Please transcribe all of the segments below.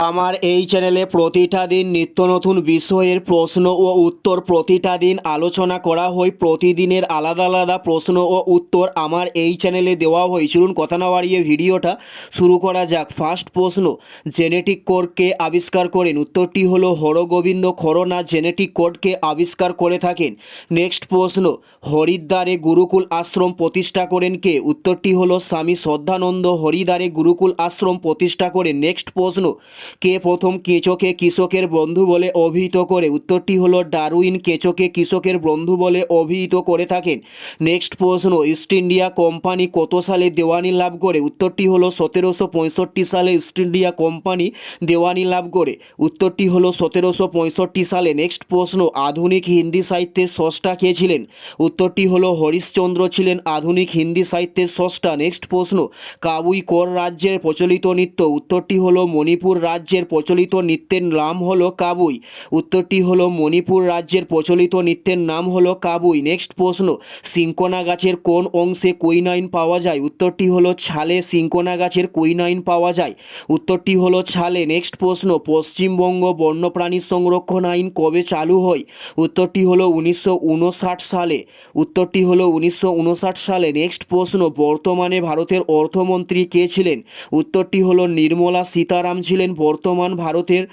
আমার এই চ্যানেলে প্রতিটা দিন নিত্য নতুন বিষয়ের প্রশ্ন ও উত্তর, প্রতিটা দিন আলোচনা করা হয় প্রতিদিনের আলাদা আলাদা প্রশ্ন ও উত্তর আমার এই চ্যানেলে দেওয়া হয় চলুন, কথা না বাড়িয়ে ভিডিওটা শুরু করা যাক। ফার্স্ট প্রশ্ন, জেনেটিক কোডকে আবিষ্কার করেন। উত্তরটি হলো হরগোবিন্দ খরনা, জেনেটিক কোডকে আবিষ্কার করে থাকেন। নেক্সট প্রশ্ন, হরিদ্বারে গুরুকুল আশ্রম প্রতিষ্ঠা করেন কে? উত্তরটি হলো স্বামী শ্রদ্ধানন্দ হরিদ্বারে গুরুকুল আশ্রম প্রতিষ্ঠা করেন। নেক্সট প্রশ্ন কে প্রথম কেঁচোকে কৃষকের বন্ধু বলে অভিহিত করে? উত্তরটি হলো ডারউইন কেঁচোকে কৃষকের বন্ধু বলে অভিহিত করে থাকেন। নেক্সট প্রশ্ন, ইস্ট ইন্ডিয়া কোম্পানি কত সালে দেওয়ানি লাভ করে? উত্তরটি হলো সতেরোশো পঁয়ষট্টি সালে ইস্ট ইন্ডিয়া কোম্পানি দেওয়ানি লাভ করে। উত্তরটি হলো সতেরোশো পঁয়ষট্টি সালে। নেক্সট প্রশ্ন, আধুনিক হিন্দি সাহিত্যের স্রষ্টা কে ছিলেন? উত্তরটি হলো হরিশ্চন্দ্র ছিলেন আধুনিক হিন্দি সাহিত্যের স্রষ্টা। নেক্সট প্রশ্ন, কাবুই কোর রাজ্যের প্রচলিত নৃত্য? উত্তরটি হলো মণিপুর রাজ্যের প্রচলিত নৃত্যের নাম হলো কাবুই। উত্তরটি হলো মণিপুর রাজ্যের প্রচলিত নৃত্যের নাম হলো কাবুই। নেক্সট প্রশ্ন, সিঙ্কোনা গাছের কোন অংশে কুইনাইন পাওয়া যায়? উত্তরটি হলো ছালে, সিঙ্কোনা গাছের কুইনাইন পাওয়া যায়। উত্তরটি হলো ছালে। নেক্সট প্রশ্ন, পশ্চিমবঙ্গ বন্যপ্রাণী সংরক্ষণ আইন কবে চালু হয়? উত্তরটি হলো উনিশশো উনষাট সালে। উত্তরটি হলো উনিশশো উনষাট সালে। নেক্সট প্রশ্ন, বর্তমানে ভারতের অর্থমন্ত্রী কে ছিলেন? উত্তরটি হলো নির্মলা সীতারাম ছিলেন বর্তমান ভারতের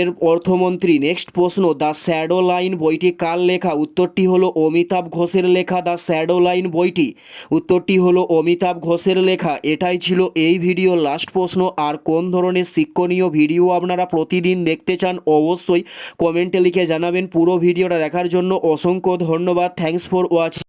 এর অর্থমন্ত্রী। নেক্সট প্রশ্ন, দ্য শ্যাডো লাইন বইটি কার লেখা? উত্তরটি হলো অমিতাভ ঘোষের লেখা, দ্য শ্যাডো লাইন বইটি। উত্তরটি হলো অমিতাভ ঘোষের লেখা। এটাই ছিল এই ভিডিও লাস্ট প্রশ্ন। আর কোন ধরনের শিক্ষণীয় ভিডিও আপনারা প্রতিদিন দেখতে চান, অবশ্যই কমেন্টে লিখে জানাবেন। পুরো ভিডিওটা দেখার জন্য অসংখ্য ধন্যবাদ। Thanks for watching